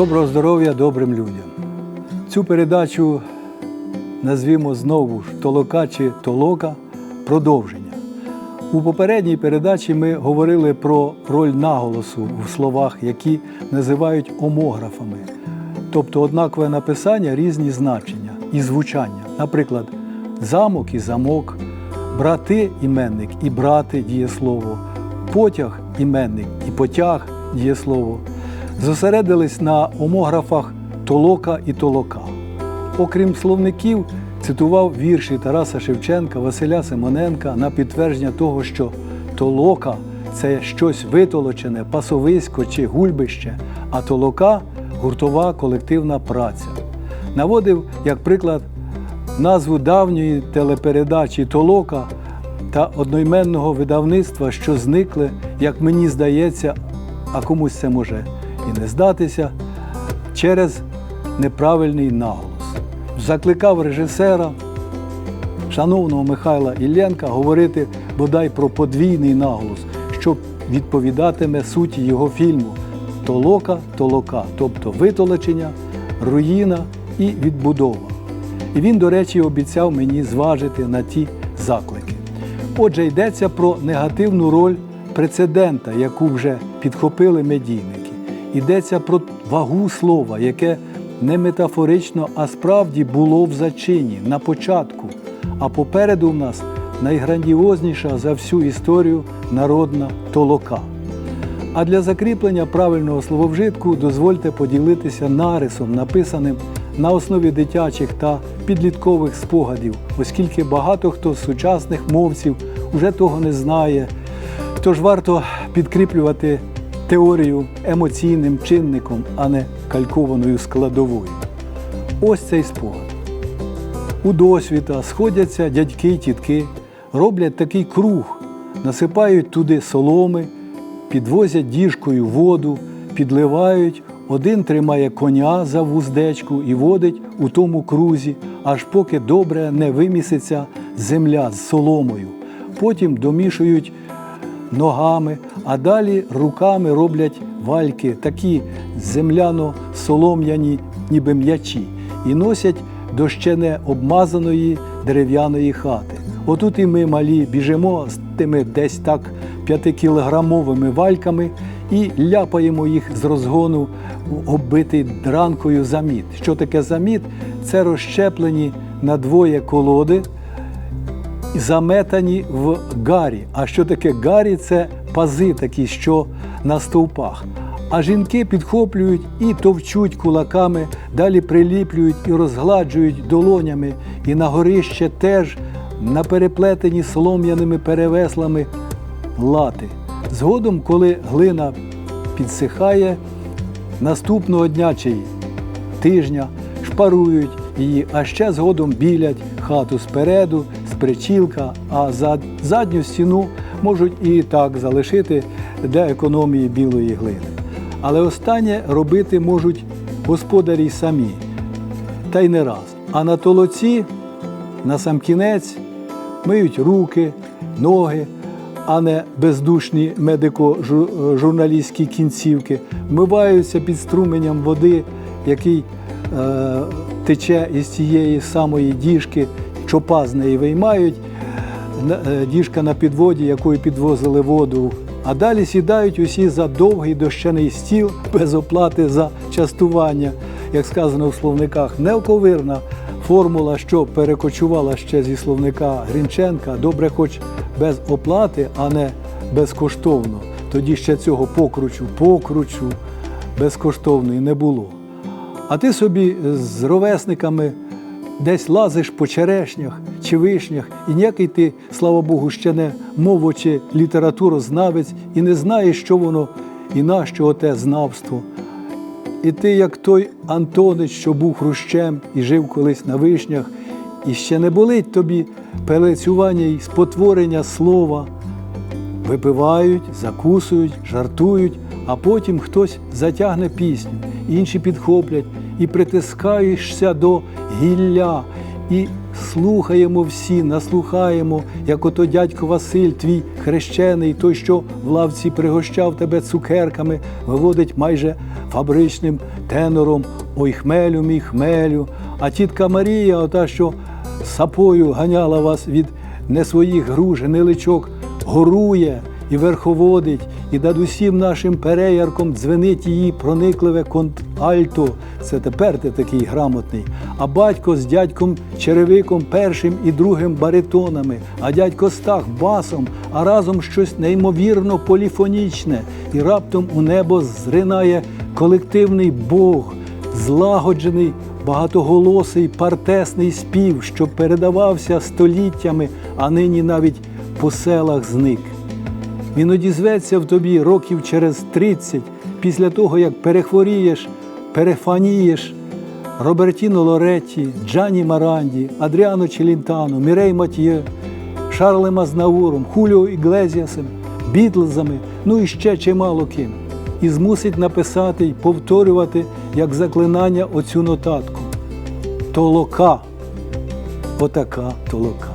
Доброго здоров'я добрим людям. Цю передачу назвімо знову ж Толока чи Толока продовження. У попередній передачі ми говорили про роль наголосу в словах, які називають омографами, тобто однакове написання, різні значення і звучання. Наприклад, замок і замок, брати іменник і брати дієслово, потяг іменник і потяг дієслово. Зосередились на омографах толока і толока. Окрім словників, цитував вірші Тараса Шевченка, Василя Симоненка на підтвердження того, що толока це щось витолочене, пасовисько чи гульбище, а толока гуртова колективна праця. Наводив як приклад назву давньої телепередачі Толока та одноіменного видавництва, що зникли, як мені здається, а комусь це може і не здатися, через неправильний наголос. Закликав режисера, шановного Михайла Ілленка, говорити бодай про подвійний наголос, що відповідатиме суті його фільму Толока, толока, тобто витолочення, руїна і відбудова. І він, до речі, обіцяв мені зважити на ті заклики. Отже, йдеться про негативну роль прецедента, яку вже підхопили медійники. Йдеться про вагу слова, яке не метафорично, а справді було в зачині на початку. А попереду в нас найграндіозніша за всю історію народна толока. А для закріплення правильного слововжитку дозвольте поділитися нарисом, написаним на основі дитячих та підліткових спогадів, оскільки багато хто з сучасних мовців уже того не знає. Тож варто підкріплювати теорію емоційним чинником, а не калькованою складовою. Ось цей спогад. У досвіта сходяться дядьки й тітки, роблять такий круг, насипають туди соломи, підвозять діжкою воду, підливають, один тримає коня за вуздечку і водить у тому крузі, аж поки добре не виміситься земля з соломою. Потім домішують ногами, а далі руками роблять вальки, такі земляно-солом'яні, ніби м'ячі, і носять до ще не обмазаної дерев'яної хати. Отут і ми малі біжимо з тими десь так п'ятикілограмовими вальками і ляпаємо їх з розгону оббитий дранкою заміт. Що таке заміт? Це розщеплені на двоє колоди, заметані в гарі. А що таке гарі? Це пази такі, що на стовпах. А жінки підхоплюють і товчуть кулаками, далі приліплюють і розгладжують долонями, і на горище теж на переплетені солом'яними перевеслами лати. Згодом, коли глина підсихає, наступного дня чи тижня шпарують її, а ще згодом білять хату спереду, причілка, а задню стіну можуть і так залишити для економії білої глини. Але останнє робити можуть господарі самі, та й не раз. А на толоці, на сам кінець, миють руки, ноги, а не бездушні медико-журналістські кінцівки, вмиваються під струменем води, який е, тече із цієї самої діжки, чопа з неї виймають, е, діжка на підводі, якою підвозили воду. А далі сідають усі за довгий дощаний стіл без оплати за частування, як сказано в словниках, неоковирна формула, що перекочувала ще зі словника Грінченка, добре, хоч без оплати, а не безкоштовно. Тоді ще цього покручу, покручу безкоштовно не було. А ти собі з ровесниками десь лазиш по черешнях чи вишнях, і ніякий ти, слава Богу, ще не мово чи літературознавець, і не знаєш, що воно і нащо оте знавство. І ти, як той Антонич, що був хрущем і жив колись на вишнях, і ще не болить тобі пелецювання й спотворення слова. Випивають, закусують, жартують, а потім хтось затягне пісню, інші підхоплять і притискаєшся до гілля, і слухаємо всі, наслухаємо, як ото дядько Василь, твій хрещений, той, що в лавці пригощав тебе цукерками, виводить майже фабричним тенором Ой хмелю, мій хмелю. А тітка Марія, ота, що сапою ганяла вас від не своїх груш, гниличок, горує і верховодить, і над усім нашим переярком дзвенить її проникливе контральто. Це тепер ти такий грамотний. А батько з дядьком черевиком першим і другим баритонами, а дядько Стах басом, а разом щось неймовірно поліфонічне, і раптом у небо зринає колективний Бог, злагоджений, багатоголосий, партесний спів, що передавався століттями, а нині навіть по селах зник. Він одізветься в тобі років через 30, після того, як перехворієш, перефанієш Робертіно Лоретті, Джані Маранді, Адріано Челінтано, Мірей Матьє, Шарлем Азнавуром, Хуліо Іглезіасом, Бітлзами, ну і ще чимало ким. І змусить написати й повторювати як заклинання оцю нотатку. Толока. Отака толока.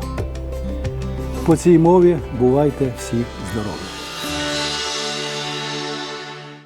По цій мові бувайте всі Road.